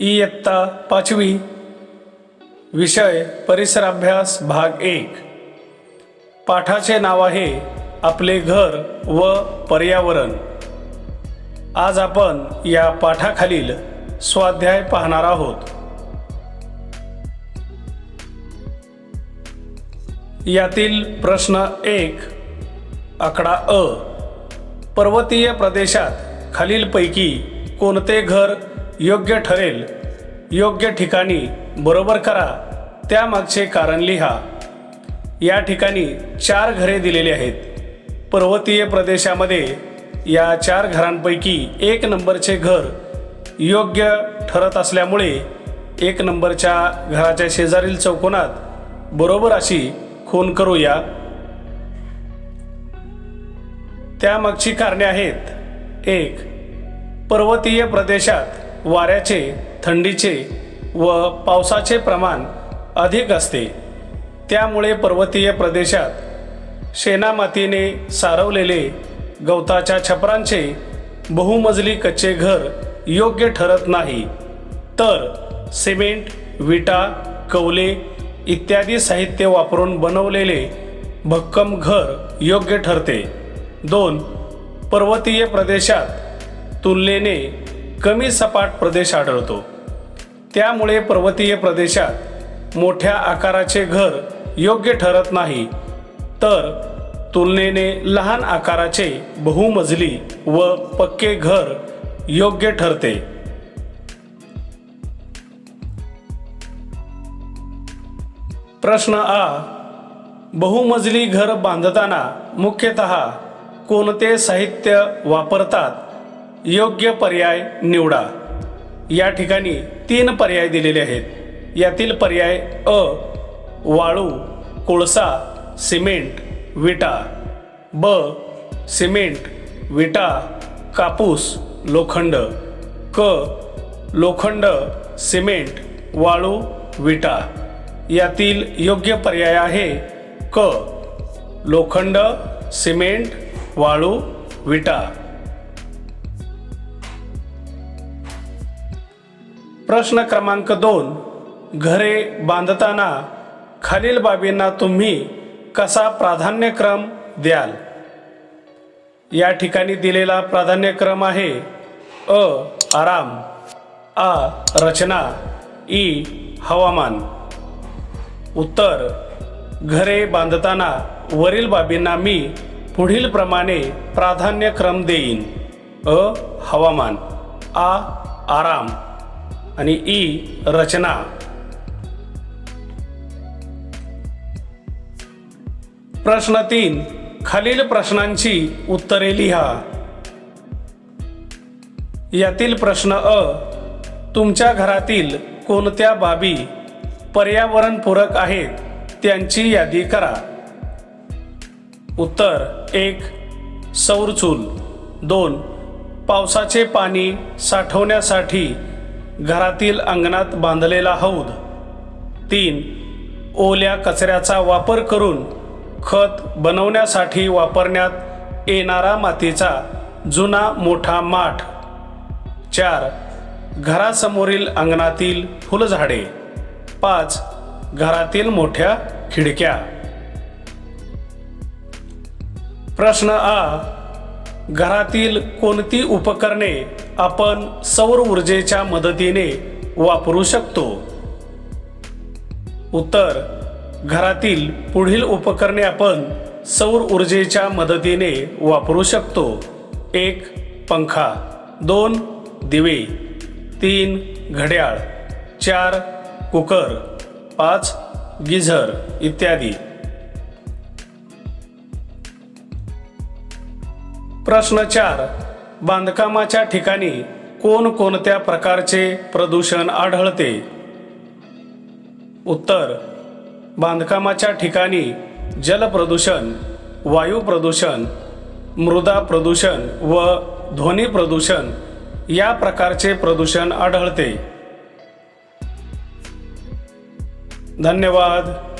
इयत्ता पाचवी विषय परिसर अभ्यास भाग एक. पाठाचे नाव आहे आपले घर व पर्यावरण. आज आपण या पाठाखालील स्वाध्याय पाहणार आहोत. यातील प्रश्न एक आकडा अ. पर्वतीय प्रदेशात खालीलपैकी कोणते घर योग्य ठरेल योग्य ठिकाणी बरोबर करा त्यामागचे कारण लिहा. या ठिकाणी चार घरे दिलेली आहेत. पर्वतीय प्रदेशामध्ये या चार घरांपैकी एक नंबरचे घर योग्य ठरत असल्यामुळे एक नंबरच्या घराच्या शेजारील चौकोनात बरोबर अशी खून करूया. त्यामागची कारणे आहेत. एक पर्वतीय प्रदेशात वाऱ्याचे थंडीचे व पावसाचे प्रमाण अधिक असते. त्यामुळे पर्वतीय प्रदेशात शेणामातीने सारवलेले गवताच्या छपरांचे बहुमजली कच्चे घर योग्य ठरत नाही. तर सिमेंट विटा कौले इत्यादी साहित्य वापरून बनवलेले भक्कम घर योग्य ठरते. दोन पर्वतीय प्रदेशात तुलनेने कमी सपाट प्रदेश आढळतो. त्यामुळे पर्वतीय प्रदेशात मोठ्या आकाराचे घर योग्य ठरत नाही. तर तुलनेने लहान आकाराचे बहुमजली व पक्के घर योग्य ठरते. प्रश्न आ बहुमजली घर बांधताना मुख्यतः कोणते साहित्य वापरतात योग्य पर्याय निवडा. या ठिकाणी तीन पर्याय दिलेले आहेत. यातील पर्याय अ वाळू कोळसा सिमेंट विटा. ब सिमेंट विटा कापूस लोखंड. क लोखंड सिमेंट वाळू विटा. यातील योग्य पर्याय आहे क लोखंड सिमेंट वाळू विटा. प्रश्न क्रमांक दोन. घरे बांधताना खालील बाबींना तुम्ही कसा प्राधान्यक्रम द्याल? या ठिकाणी दिलेला प्राधान्यक्रम आहे अ आराम आ रचना ई हवामान. उत्तर घरे बांधताना वरील बाबींना मी पुढील प्रमाणे प्राधान्यक्रम देईन. अ हवामान. आ आराम. आणि ई रचना. प्रश्न तीन. खालील प्रश्नांची उत्तरे लिहा. यातील प्रश्न अ. तुमच्या घरातील कोणत्या बाबी पर्यावरणपूरक आहेत त्यांची यादी करा. उत्तर एक सौर चूल. दोन पावसाचे पाणी साठवण्यासाठी घरातील अंगणात बांधलेला हौद. तीन ओल्या कचऱ्याचा वापर करून खत बनवण्यासाठी वापरण्यात येणारा मातीचा जुना मोठा माठ. चार घरासमोरील अंगणातील फुलझाडे. पाच घरातील मोठ्या खिडक्या. प्रश्न आ घरातील कोणती उपकरणे आपण सौर ऊर्जेच्या मदतीने वापरू शकतो? उत्तर घरातील पुढील उपकरणे आपण सौर ऊर्जेच्या मदतीने वापरू शकतो. एक पंखा. दोन दिवे. तीन घड्याळ. चार कुकर. पाच गिझर इत्यादी. प्रश्न चार. बांधकामाच्या ठिकाणी कोणकोणत्या प्रकारचे प्रदूषण आढळते? उत्तर. बांधकामाच्या ठिकाणी जलप्रदूषण वायू प्रदूषण मृदा प्रदूषण व ध्वनी प्रदूषण या प्रकारचे प्रदूषण आढळते. धन्यवाद.